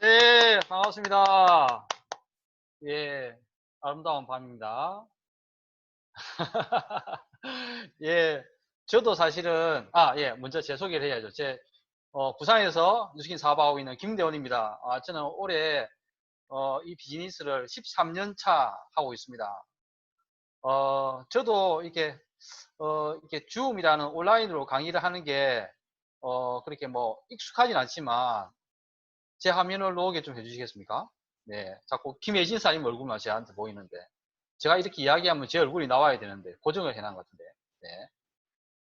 네, 반갑습니다. 예, 아름다운 밤입니다. 예, 저도 사실은, 아, 예, 먼저 제 소개를 해야죠. 제, 어, 부산에서 뉴스킨 사업하고 있는 김대원입니다. 아, 저는 올해, 어, 이 비즈니스를 13년 차 하고 있습니다. 어, 저도 이렇게, 어, 이렇게 줌이라는 온라인으로 강의를 하는 게, 어, 그렇게 뭐, 익숙하진 않지만, 제 화면을 놓게 좀 해주시겠습니까? 네, 자꾸 김혜진 사님 얼굴만 저한테 보이는데 제가 이렇게 이야기하면 제 얼굴이 나와야 되는데 고정을 해놓은 것 같은데 네.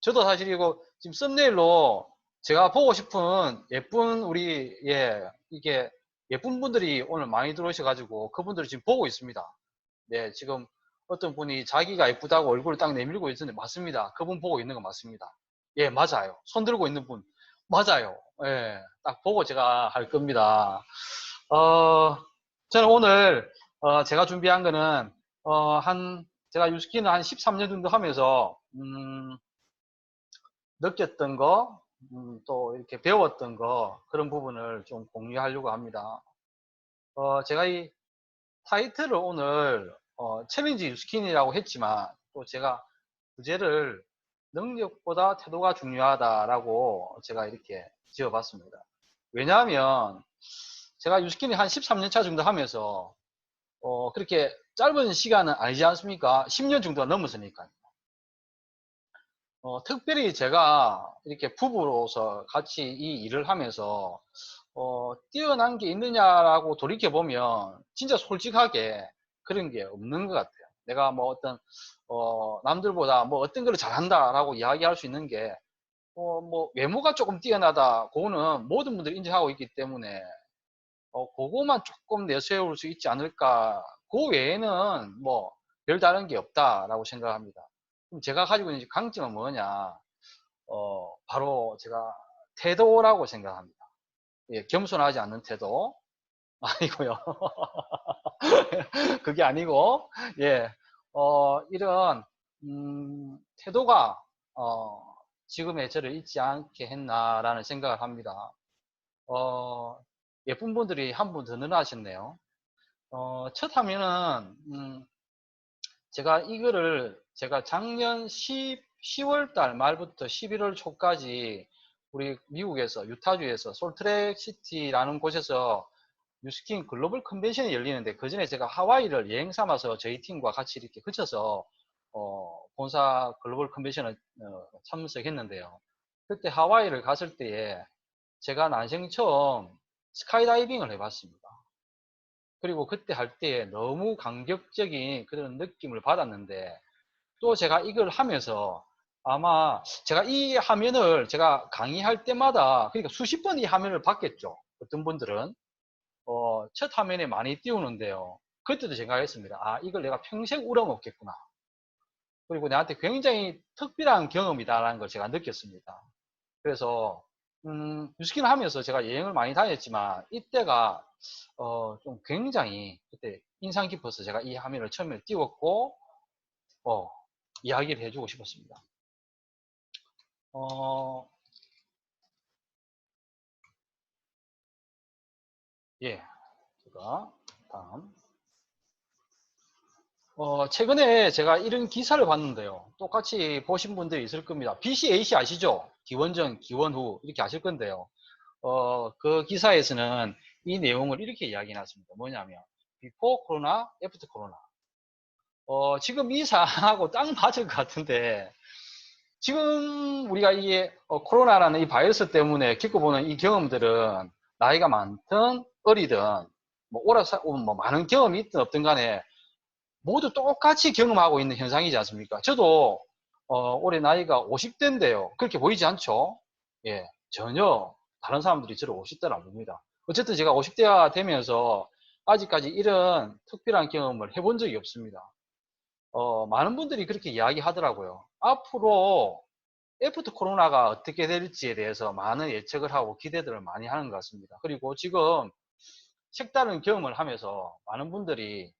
저도 사실 이거 지금 썸네일로 제가 보고 싶은 예쁜 우리 예 이게 예쁜 분들이 오늘 많이 들어오셔가지고 그분들을 지금 보고 있습니다. 네, 지금 어떤 분이 자기가 예쁘다고 얼굴을 딱 내밀고 있는데 맞습니다. 그분 보고 있는 거 맞습니다. 예, 맞아요. 손 들고 있는 분 맞아요. 예, 딱 보고 제가 할 겁니다. 어, 저는 오늘, 어, 제가 준비한 거는, 어, 한, 제가 유스키는 한 13년 정도 하면서, 음, 느꼈던 거, 음, 또 이렇게 배웠던 거, 그런 부분을 좀 공유하려고 합니다. 어, 제가 이 타이틀을 오늘, 어, 챌린지 유스킨이라고 했지만, 또 제가 부제를 능력보다 태도가 중요하다라고 제가 이렇게 지어봤습니다. 왜냐하면 제가 유스킨이 한 13년 차 정도 하면서 어, 그렇게 짧은 시간은 아니지 않습니까? 10년 정도가 넘었으니까요. 어, 특별히 제가 이렇게 부부로서 같이 이 일을 하면서 어, 뛰어난 게 있느냐라고 돌이켜보면 진짜 솔직하게 그런 게 없는 것 같아요. 내가 뭐 어떤 어, 남들보다 뭐 어떤 걸 잘한다라고 이야기할 수 있는 게 어, 뭐 외모가 조금 뛰어나다 그거는 모든 분들이 인정하고 있기 때문에 어, 그거만 조금 내세울 수 있지 않을까. 그 외에는 뭐 별다른 게 없다라고 생각합니다. 그럼 제가 가지고 있는 강점은 뭐냐? 어, 바로 제가 태도라고 생각합니다. 예, 겸손하지 않는 태도. 아니고요. 그게 아니고 예, 어, 이런 음, 태도가 어, 지금의 저를 잊지 않게 했나라는 생각을 합니다. 어, 예쁜 분들이 한 분 더 늘어나셨네요. 어, 첫 화면은 음, 제가 이거를 제가 작년 10, 10월 달 말부터 11월 초까지 우리 미국에서 유타주에서 솔트렉 시티라는 곳에서 뉴스킨 글로벌 컨벤션이 열리는데 그 전에 제가 하와이를 여행 삼아서 저희 팀과 같이 이렇게 그쳐서 어, 본사 글로벌 컨벤션을 어, 참석했는데요. 그때 하와이를 갔을 때에 제가 난생 처음 스카이다이빙을 해봤습니다. 그리고 그때 할 때에 너무 감격적인 그런 느낌을 받았는데 또 제가 이걸 하면서 아마 제가 이 화면을 제가 강의할 때마다 그러니까 수십 번 이 화면을 봤겠죠. 어떤 분들은 어, 첫 화면에 많이 띄우는데요. 그때도 생각했습니다. 아, 이걸 내가 평생 울어먹겠구나. 그리고 나한테 굉장히 특별한 경험이다라는 걸 제가 느꼈습니다. 그래서 음, 뉴스킨 하면서 제가 여행을 많이 다녔지만 이때가 어, 좀 굉장히 그때 인상 깊어서 제가 이 화면을 처음에 띄웠고 어, 이야기를 해주고 싶었습니다. 어, 예, 제가 다음. 어, 최근에 제가 이런 기사를 봤는데요. 똑같이 보신 분들이 있을 겁니다. BCAC 아시죠? 기원전, 기원후 이렇게 아실 건데요. 어, 그 기사에서는 이 내용을 이렇게 이야기 해놨습니다. 뭐냐면 before 코로나, after 코로나. 어, 지금 이 상하고 딱 맞을 것 같은데 지금 우리가 이게 어, 코로나라는 이 바이러스 때문에 겪어보는 이 경험들은 나이가 많든 어리든 뭐 오라 뭐 많은 경험이 있든 없든 간에 모두 똑같이 경험하고 있는 현상이지 않습니까? 저도 어, 올해 나이가 50대인데요. 그렇게 보이지 않죠? 예, 전혀 다른 사람들이 저를 50대를 안 봅니다. 어쨌든 제가 50대가 되면서 아직까지 이런 특별한 경험을 해본 적이 없습니다. 어, 많은 분들이 그렇게 이야기하더라고요. 앞으로 애프터 코로나가 어떻게 될지에 대해서 많은 예측을 하고 기대들을 많이 하는 것 같습니다. 그리고 지금 색다른 경험을 하면서 많은 분들이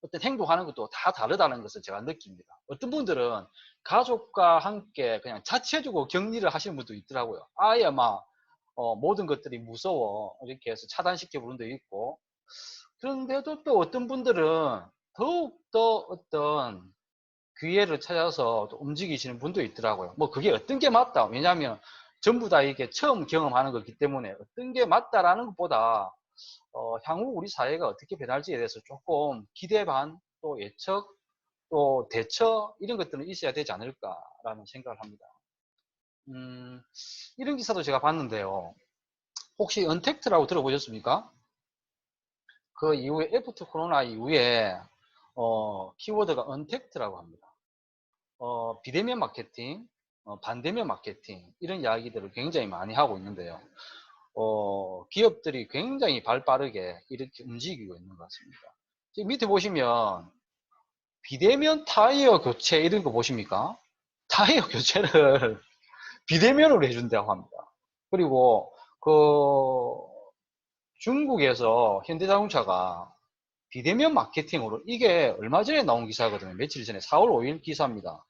어떤 행동하는 것도 다 다르다는 것을 제가 느낍니다. 어떤 분들은 가족과 함께 그냥 자체적으로 격리를 하시는 분도 있더라고요. 아예 막 어, 모든 것들이 무서워 이렇게 해서 차단시켜 부른 데 있고 그런데도 또 어떤 분들은 더욱더 어떤 기회를 찾아서 또 움직이시는 분도 있더라고요. 뭐 그게 어떤 게 맞다. 왜냐하면 전부 다 이게 처음 경험하는 거기 때문에 어떤 게 맞다라는 것보다 어, 향후 우리 사회가 어떻게 변할지에 대해서 조금 기대 반, 또 예측, 또 대처 이런 것들은 있어야 되지 않을까라는 생각을 합니다. 음, 이런 기사도 제가 봤는데요. 혹시 언택트라고 들어보셨습니까? 그 이후에 애프터 코로나 이후에 어, 키워드가 언택트라고 합니다. 어, 비대면 마케팅, 어, 반대면 마케팅 이런 이야기들을 굉장히 많이 하고 있는데요. 어, 기업들이 굉장히 발 빠르게 이렇게 움직이고 있는 것 같습니다. 지금 밑에 보시면 비대면 타이어 교체 이런 거 보십니까? 타이어 교체를 비대면으로 해준다고 합니다. 그리고 그 중국에서 현대자동차가 비대면 마케팅으로 이게 얼마 전에 나온 기사거든요. 며칠 전에 4월 5일 기사입니다.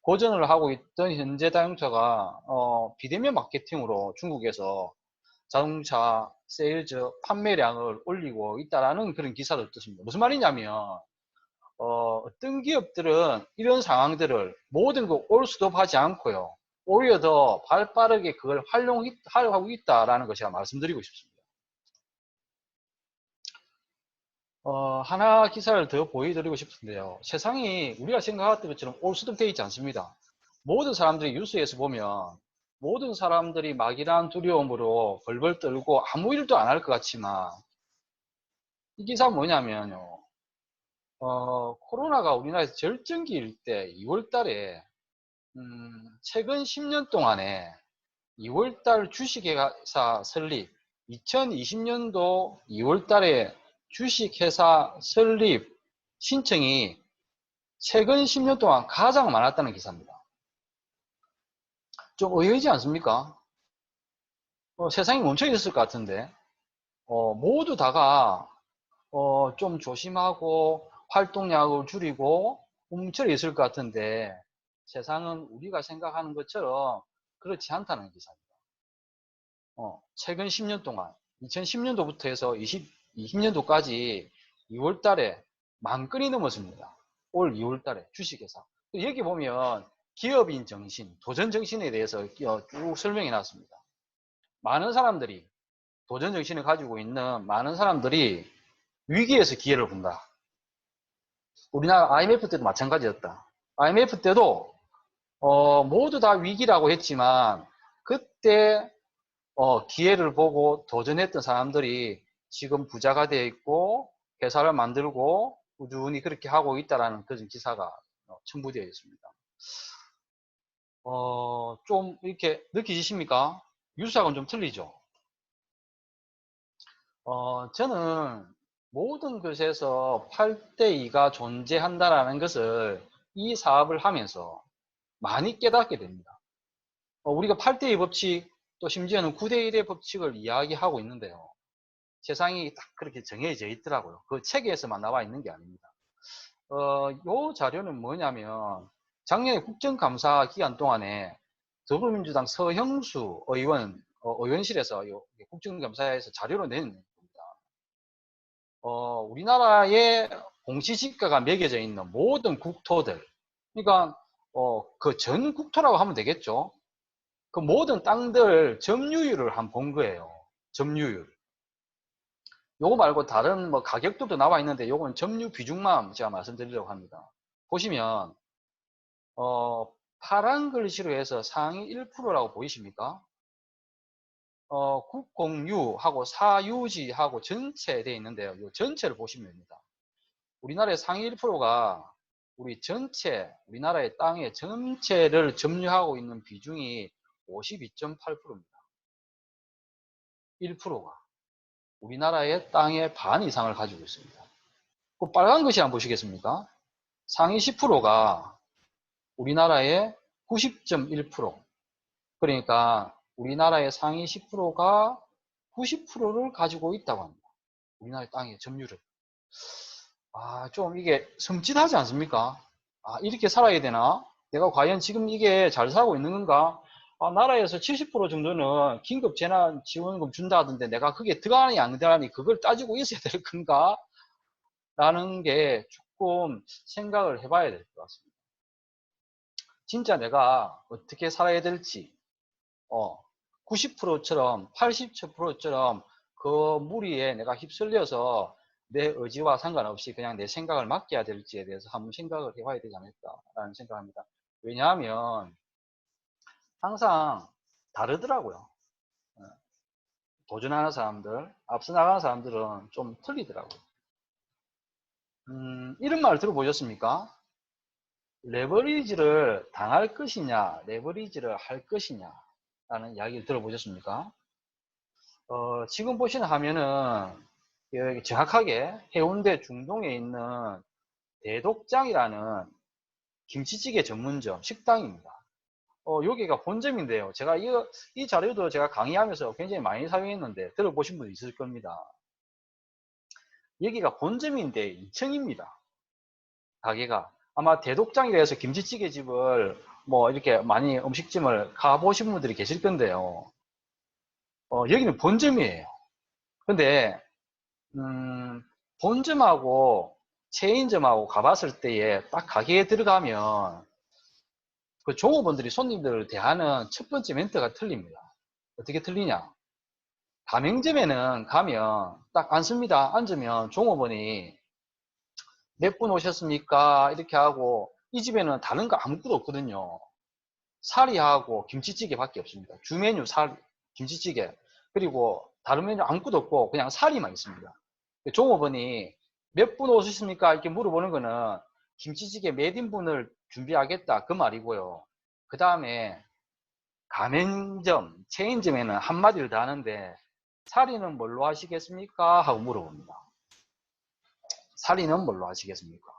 고전을 하고 있던 현대자동차가 어, 비대면 마케팅으로 중국에서 자동차 세일즈 판매량을 올리고 있다라는 그런 기사를 떴습니다. 무슨 말이냐면 어, 떤 기업들은 이런 상황들을 모든 거 올스톱 하지 않고요. 오히려 더 발빠르게 그걸 활용하고 있다라는 걸 제가 말씀드리고 싶습니다. 어, 하나 기사를 더 보여드리고 싶은데요. 세상이 우리가 생각했던 것처럼 올수록 되어 있지 않습니다. 모든 사람들이 뉴스에서 보면 모든 사람들이 막연한 두려움으로 벌벌 떨고 아무 일도 안 할 것 같지만 이 기사 뭐냐면요. 어, 코로나가 우리나라에서 절정기일 때 2월 달에 음, 최근 10년 동안에 2월 달 주식회사 설립 2020년도 2월 달에 주식회사 설립 신청이 최근 10년 동안 가장 많았다는 기사입니다. 좀 의외지 않습니까? 어, 세상이 멈춰 있었을 것 같은데 어, 모두 다가 어, 좀 조심하고 활동량을 줄이고 뭉쳐 있을 것 같은데 세상은 우리가 생각하는 것처럼 그렇지 않다는 기사입니다. 어, 최근 10년 동안 2010년도부터 해서 20, 20년도까지 2월 달에 만 건이 넘었습니다. 올 2월 달에 주식회사. 여기 보면 기업인 정신, 도전 정신에 대해서 쭉 설명해 놨습니다. 많은 사람들이 도전 정신을 가지고 있는 많은 사람들이 위기에서 기회를 본다. 우리나라 IMF 때도 마찬가지였다. IMF 때도 어, 모두 다 위기라고 했지만 그때 어, 기회를 보고 도전했던 사람들이 지금 부자가 되어 있고 회사를 만들고 꾸준히 그렇게 하고 있다라는 그런 기사가 어, 첨부되어 있습니다. 어, 좀 이렇게 느끼십니까? 유사하고는 좀 틀리죠? 어, 저는 모든 것에서 8대2가 존재한다라는 것을 이 사업을 하면서 많이 깨닫게 됩니다. 어, 우리가 8대2 법칙 또 심지어는 9대1의 법칙을 이야기하고 있는데요. 세상이 딱 그렇게 정해져 있더라고요. 그 책에서만 나와 있는 게 아닙니다. 어, 요 자료는 뭐냐면 작년에 국정감사 기간 동안에 더불어민주당 서형수 의원 어, 의원실에서 요 국정감사에서 자료로 낸 겁니다. 어, 우리나라의 공시지가가 매겨져 있는 모든 국토들, 그러니까 어, 그 전 국토라고 하면 되겠죠. 그 모든 땅들 점유율을 한 본 거예요. 점유율. 요거 말고 다른 뭐 가격들도 나와 있는데 요건 점유 비중만 제가 말씀드리려고 합니다. 보시면 어, 파란 글씨로 해서 상위 1%라고 보이십니까? 어, 국공유하고 사유지하고 전체 되어 있는데요. 이 전체를 보시면 됩니다. 우리나라의 상위 1%가 우리 전체, 우리나라의 땅의 전체를 점유하고 있는 비중이 52.8%입니다. 1%가. 우리나라의 땅의 반 이상을 가지고 있습니다. 그 빨간 것이 한번 보시겠습니까? 상위 10%가 우리나라의 90.1% 그러니까 우리나라의 상위 10%가 90%를 가지고 있다고 합니다. 우리나라의 땅의 점유율을. 아, 좀 이게 섬찟하지 않습니까? 아, 이렇게 살아야 되나? 내가 과연 지금 이게 잘 살고 있는 건가? 아, 나라에서 70% 정도는 긴급 재난 지원금 준다던데 내가 그게 들어가니 안 들어가니 그걸 따지고 있어야 될 건가? 라는 게 조금 생각을 해봐야 될 것 같습니다. 진짜 내가 어떻게 살아야 될지, 어, 90%처럼, 80%처럼 그 무리에 내가 휩쓸려서 내 의지와 상관없이 그냥 내 생각을 맡겨야 될지에 대해서 한번 생각을 해봐야 되지 않을까라는 생각합니다. 왜냐하면 항상 다르더라고요. 어, 도전하는 사람들, 앞서 나가는 사람들은 좀 틀리더라고요. 음, 이런 말 들어보셨습니까? 레버리지를 당할 것이냐, 레버리지를 할 것이냐, 라는 이야기를 들어보셨습니까? 어, 지금 보시는 화면은 여기 정확하게 해운대 중동에 있는 대독장이라는 김치찌개 전문점 식당입니다. 어, 여기가 본점인데요. 제가 이, 이 자료도 제가 강의하면서 굉장히 많이 사용했는데 들어보신 분이 있을 겁니다. 여기가 본점인데 2층입니다. 가게가. 아마 대독장이라서 김치찌개 집을 뭐 이렇게 많이 음식점을 가보신 분들이 계실 건데요. 어, 여기는 본점이에요. 근데 음, 본점하고 체인점하고 가봤을 때에 딱 가게에 들어가면 그 종업원들이 손님들을 대하는 첫 번째 멘트가 틀립니다. 어떻게 틀리냐? 가맹점에는 가면 딱 앉습니다. 앉으면 종업원이 몇 분 오셨습니까? 이렇게 하고 이 집에는 다른 거 아무것도 없거든요. 사리하고 김치찌개 밖에 없습니다. 주 메뉴 살, 김치찌개. 그리고 다른 메뉴 아무것도 없고 그냥 사리만 있습니다. 종업원이 몇 분 오셨습니까? 이렇게 물어보는 거는 김치찌개 몇 인분을 준비하겠다 그 말이고요. 그 다음에 가맹점, 체인점에는 한마디를 다 하는데 사리는 뭘로 하시겠습니까? 하고 물어봅니다. 사리는 뭘로 하시겠습니까?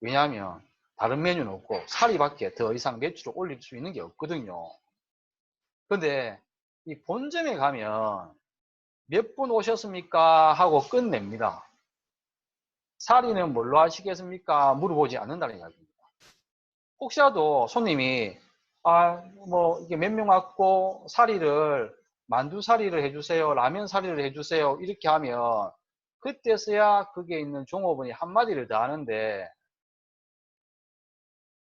왜냐하면 다른 메뉴는 없고 사리밖에 더 이상 매출을 올릴 수 있는 게 없거든요. 근데 이 본점에 가면 몇 분 오셨습니까? 하고 끝냅니다. 사리는 뭘로 하시겠습니까? 물어보지 않는다는 이야기입니다. 혹시라도 손님이 아 뭐 이게 몇 명 왔고 사리를 만두 사리를 해주세요, 라면 사리를 해주세요 이렇게 하면 그때서야 거기에 있는 종업원이 한마디를 더 하는데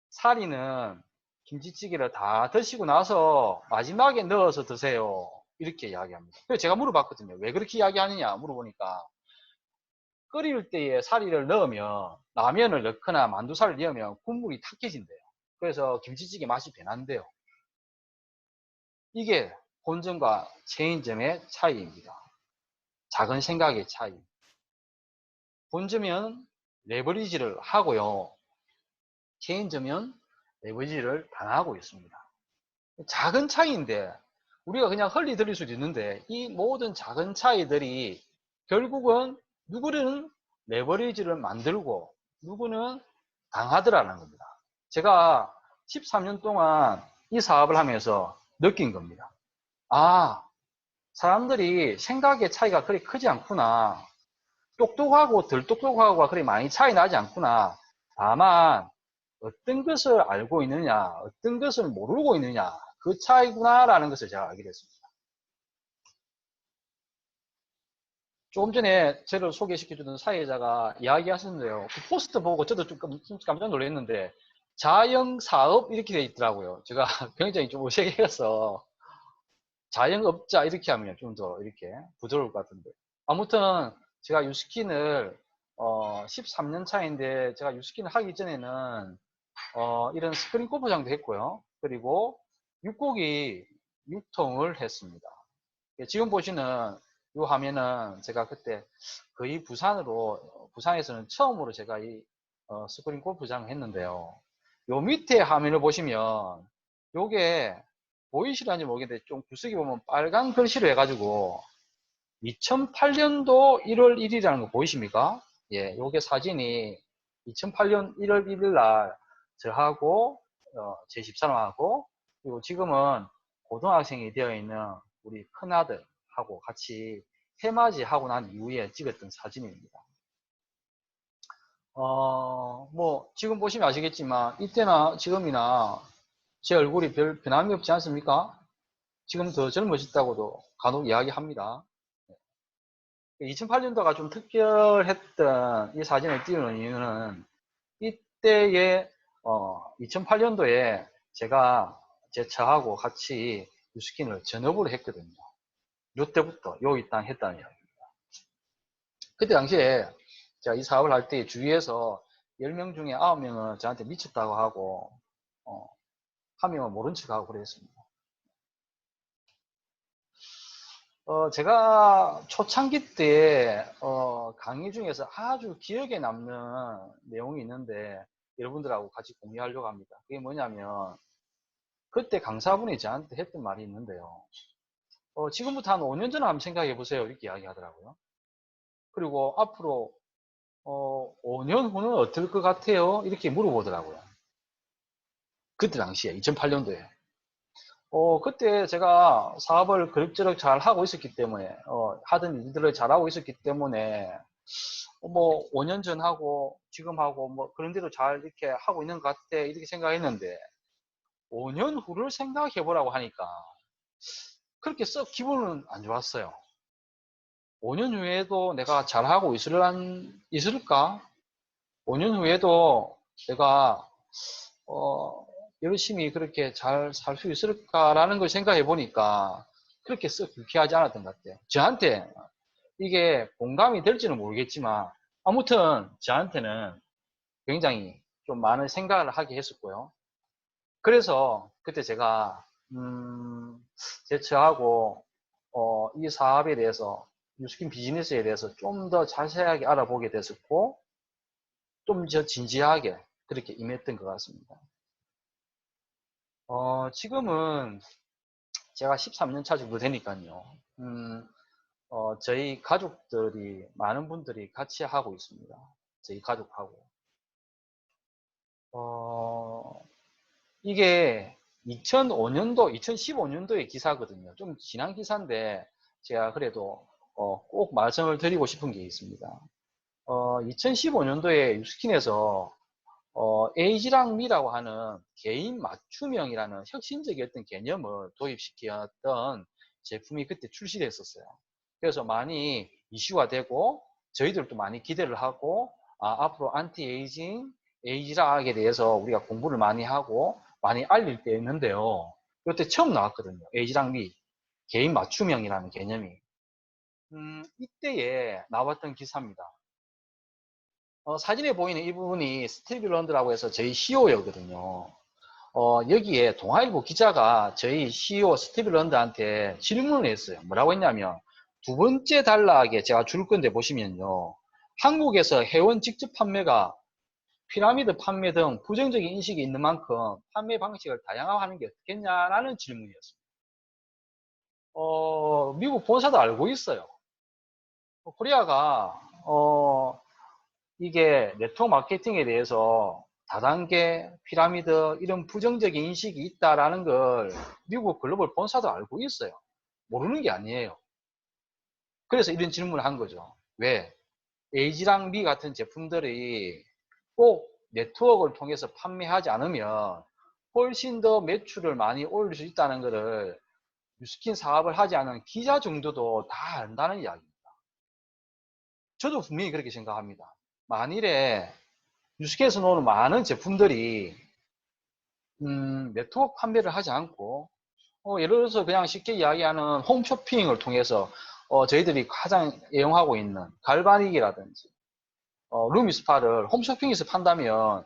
사리는 김치찌개를 다 드시고 나서 마지막에 넣어서 드세요. 이렇게 이야기합니다. 제가 물어봤거든요. 왜 그렇게 이야기하느냐 물어보니까 끓일 때에 사리를 넣으면 라면을 넣거나 만두살을 넣으면 국물이 탁해진대요. 그래서 김치찌개 맛이 변한대요. 이게 본점과 체인점의 차이입니다. 작은 생각의 차이. 본점은 레버리지를 하고요. 체인점은 레버리지를 당하고 있습니다. 작은 차이인데 우리가 그냥 헐리 들릴 수도 있는데 이 모든 작은 차이들이 결국은 누구는 레버리지를 만들고 누구는 당하더라는 겁니다. 제가 13년 동안 이 사업을 하면서 느낀 겁니다. 아, 사람들이 생각의 차이가 그리 크지 않구나. 똑똑하고 덜 똑똑하고가 그리 많이 차이 나지 않구나. 다만 어떤 것을 알고 있느냐, 어떤 것을 모르고 있느냐, 그 차이구나라는 것을 제가 알게 됐습니다. 조금 전에 저를 소개시켜주던 사회자가 이야기하셨는데요. 그 포스트 보고 저도 좀 깜짝 놀랐는데 자영사업 이렇게 돼 있더라고요. 제가 굉장히 좀 어색해서 자영업자 이렇게 하면 좀 더 이렇게 부드러울 것 같은데 아무튼 제가 유스킨을 어 13년 차인데 제가 유스킨을 하기 전에는 어 이런 스크린 골프장도 했고요. 그리고 육고기 육통을 했습니다. 예, 지금 보시는 이 화면은 제가 그때 거의 부산으로 부산에서는 처음으로 제가 이 어, 스크린 골프장을 했는데요. 요 밑에 화면을 보시면 요게 보이시는지 모르겠는데 좀 구석에 보면 빨간 글씨로 해가지고 2008년도 1월 1일이라는 거 보이십니까? 예, 요게 사진이 2008년 1월 1일 날 저하고 어, 제 집사람하고 그리고 지금은 고등학생이 되어 있는 우리 큰아들하고 같이 해맞이 하고 난 이후에 찍었던 사진입니다. 어, 뭐, 지금 보시면 아시겠지만, 이때나 지금이나 제 얼굴이 별 변함이 없지 않습니까? 지금 더 젊어졌다고도 간혹 이야기합니다. 2008년도가 좀 특별했던 이 사진을 띄우는 이유는 이때에 어, 2008년도에 제가 제 처하고 같이 유스킨을 전업으로 했거든요. 요때부터 요이 땅 했다는 이야기입니다. 그때 당시에 제가 이 사업을 할 때 주위에서 10명 중에 9명은 저한테 미쳤다고 하고 어, 한 명은 모른 척하고 그랬습니다. 어, 제가 초창기 때 어, 강의 중에서 아주 기억에 남는 내용이 있는데 여러분들하고 같이 공유하려고 합니다. 그게 뭐냐면 그때 강사분이 저한테 했던 말이 있는데요. 어, 지금부터 한 5년 전에 한번 생각해 보세요. 이렇게 이야기 하더라고요. 그리고 앞으로 어, 5년 후는 어떨 것 같아요? 이렇게 물어보더라고요. 그때 당시에 2008년도에 어, 그때 제가 사업을 그럭저럭 잘 하고 있었기 때문에, 어, 하던 일들을 잘 하고 있었기 때문에, 어, 뭐, 5년 전 하고, 지금 하고, 뭐, 그런 대로 잘 이렇게 하고 있는 것 같아, 이렇게 생각했는데, 5년 후를 생각해 보라고 하니까, 그렇게 썩 기분은 안 좋았어요. 5년 후에도 내가 잘하고 있을란, 있을까? 5년 후에도 내가, 어, 열심히 그렇게 잘 살 수 있을까라는 걸 생각해 보니까 그렇게 썩 불쾌하지 않았던 것 같아요. 저한테 이게 공감이 될지는 모르겠지만 아무튼 저한테는 굉장히 좀 많은 생각을 하게 했었고요. 그래서 그때 제가 음, 제처하고 어, 이 사업에 대해서 뉴스킨 비즈니스에 대해서 좀 더 자세하게 알아보게 됐었고 좀 더 진지하게 그렇게 임했던 것 같습니다. 어, 지금은 제가 13년 차 정도 되니까요. 음, 어, 저희 가족들이, 많은 분들이 같이 하고 있습니다. 저희 가족하고. 어, 이게 2005년도, 2015년도의 기사거든요. 좀 지난 기사인데, 제가 그래도 어, 꼭 말씀을 드리고 싶은 게 있습니다. 어, 2015년도에 유스킨에서 어, 에이지랑 미라고 하는 개인 맞춤형이라는 혁신적이었던 개념을 도입시켰던 제품이 그때 출시됐었어요. 그래서 많이 이슈가 되고 저희들도 많이 기대를 하고 아, 앞으로 안티 에이징, 에이지락에 대해서 우리가 공부를 많이 하고 많이 알릴 때였는데요. 그때 처음 나왔거든요. 에이지랑 미, 개인 맞춤형이라는 개념이. 음, 이때에 나왔던 기사입니다. 어, 사진에 보이는 이 부분이 스티비 런드라고 해서 저희 CEO였거든요. 어, 여기에 동아일보 기자가 저희 CEO 스티비 런드한테 질문을 했어요. 뭐라고 했냐면 두 번째 단락에 제가 줄 건데 보시면요. 한국에서 회원 직접 판매가 피라미드 판매 등 부정적인 인식이 있는 만큼 판매 방식을 다양화하는 게 어떻겠냐라는 질문이었습니다. 어, 미국 본사도 알고 있어요. 코리아가 어, 이게 네트워크 마케팅에 대해서 다단계, 피라미드 이런 부정적인 인식이 있다라는 걸 미국 글로벌 본사도 알고 있어요. 모르는 게 아니에요. 그래서 이런 질문을 한 거죠. 왜? 에이지랑 미 같은 제품들이 꼭 네트워크를 통해서 판매하지 않으면 훨씬 더 매출을 많이 올릴 수 있다는 것을 뉴스킨 사업을 하지 않은 기자 정도도 다 안다는 이야기입니다. 저도 분명히 그렇게 생각합니다. 만일에 뉴스케에서 나오는 많은 제품들이 음, 네트워크 판매를 하지 않고 어, 예를 들어서 그냥 쉽게 이야기하는 홈쇼핑을 통해서 어, 저희들이 가장 애용하고 있는 갈바닉이라든지 어, 루미스파를 홈쇼핑에서 판다면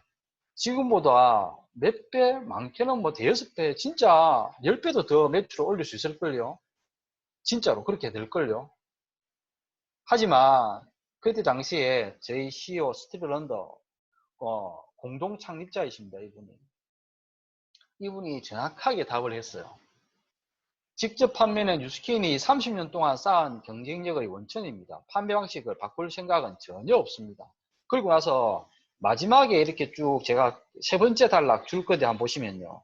지금보다 몇 배, 많게는 뭐 대여섯 배, 진짜 열 배도 더 매출을 올릴 수 있을걸요. 진짜로 그렇게 될걸요. 하지만 그때 당시에 저희 CEO 스티브 런더 어, 공동 창립자이십니다. 이분이. 이분이 정확하게 답을 했어요. 직접 판매는 뉴스킨이 30년 동안 쌓은 경쟁력의 원천입니다. 판매 방식을 바꿀 생각은 전혀 없습니다. 그리고 나서 마지막에 이렇게 쭉 제가 세 번째 단락 줄 건데 한번 보시면요.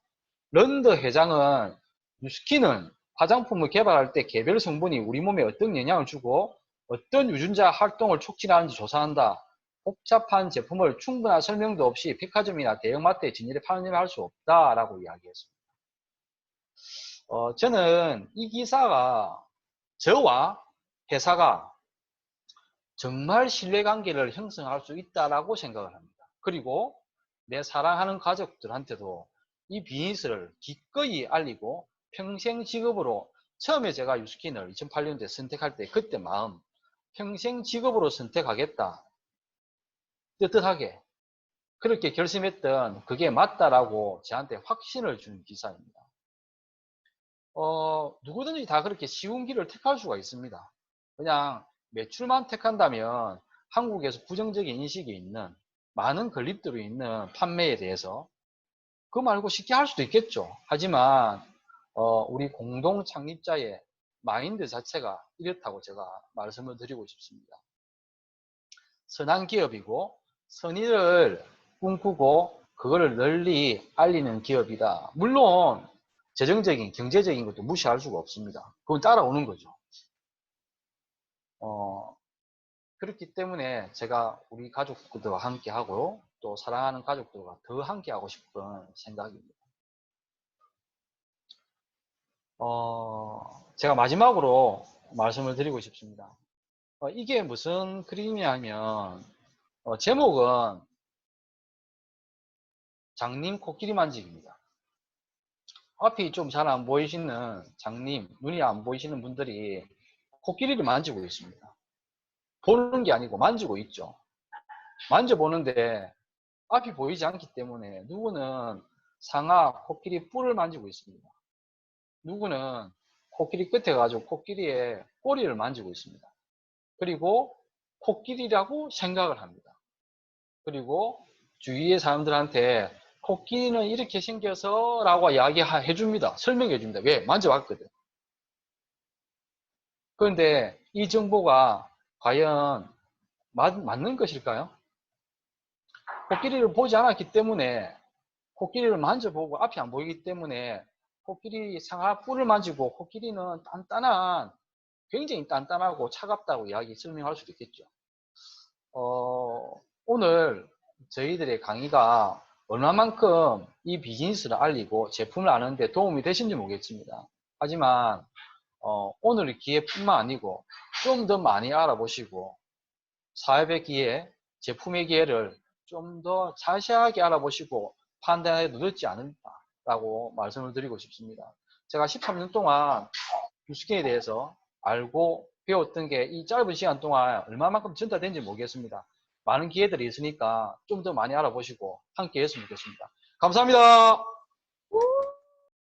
런더 회장은 뉴스킨은 화장품을 개발할 때 개별 성분이 우리 몸에 어떤 영향을 주고 어떤 유전자 활동을 촉진하는지 조사한다. 복잡한 제품을 충분한 설명도 없이 백화점이나 대형마트에 진열해 파는 일할수 없다라고 이야기했습니다. 어, 저는 이 기사가 저와 회사가 정말 신뢰관계를 형성할 수 있다라고 생각을 합니다. 그리고 내 사랑하는 가족들한테도 이 비즈니스를 기꺼이 알리고 평생 직업으로 처음에 제가 유스킨을 2008년도에 선택할 때 그때 마음 평생 직업으로 선택하겠다 뜨뜻하게 그렇게 결심했던 그게 맞다라고 저한테 확신을 주는 기사입니다. 어, 누구든지 다 그렇게 쉬운 길을 택할 수가 있습니다. 그냥 매출만 택한다면 한국에서 부정적인 인식이 있는 많은 건립들이 있는 판매에 대해서 그 말고 쉽게 할 수도 있겠죠. 하지만 어, 우리 공동 창립자의 마인드 자체가 이렇다고 제가 말씀을 드리고 싶습니다. 선한 기업이고 선의를 꿈꾸고 그거를 널리 알리는 기업이다. 물론 재정적인 경제적인 것도 무시할 수가 없습니다. 그건 따라오는 거죠. 어, 그렇기 때문에 제가 우리 가족들과 함께 하고 또 사랑하는 가족들과 더 함께 하고 싶은 생각입니다. 어, 제가 마지막으로 말씀을 드리고 싶습니다. 어, 이게 무슨 그림이냐면 어, 제목은 장님 코끼리 만지기입니다. 앞이 좀 잘 안 보이시는 장님, 눈이 안 보이시는 분들이 코끼리를 만지고 있습니다. 보는 게 아니고 만지고 있죠. 만져보는데 앞이 보이지 않기 때문에 누구는 상하 코끼리 뿔을 만지고 있습니다. 누구는 코끼리 끝에 가지고 코끼리의 꼬리를 만지고 있습니다. 그리고 코끼리라고 생각을 합니다. 그리고 주위의 사람들한테 코끼리는 이렇게 생겨서 라고 이야기해 줍니다. 설명해 줍니다. 왜? 만져봤거든. 그런데 이 정보가 과연 맞, 맞는 것일까요? 코끼리를 보지 않았기 때문에 코끼리를 만져보고 앞이 안 보이기 때문에 코끼리 상하 뿔을 만지고 코끼리는 단단한 굉장히 단단하고 차갑다고 이야기 설명할 수도 있겠죠. 어, 오늘 저희들의 강의가 얼마만큼 이 비즈니스를 알리고 제품을 아는데 도움이 되신지 모르겠습니다. 하지만 어, 오늘 기회뿐만 아니고 좀 더 많이 알아보시고 사업의 기회, 제품의 기회를 좀 더 자세하게 알아보시고 판단해도 늦지 않을까 라고 말씀을 드리고 싶습니다. 제가 13년 동안 유스킨에 대해서 알고 배웠던 게 이 짧은 시간 동안 얼마만큼 전달된지 모르겠습니다. 많은 기회들이 있으니까 좀 더 많이 알아보시고 함께 했으면 좋겠습니다. 감사합니다.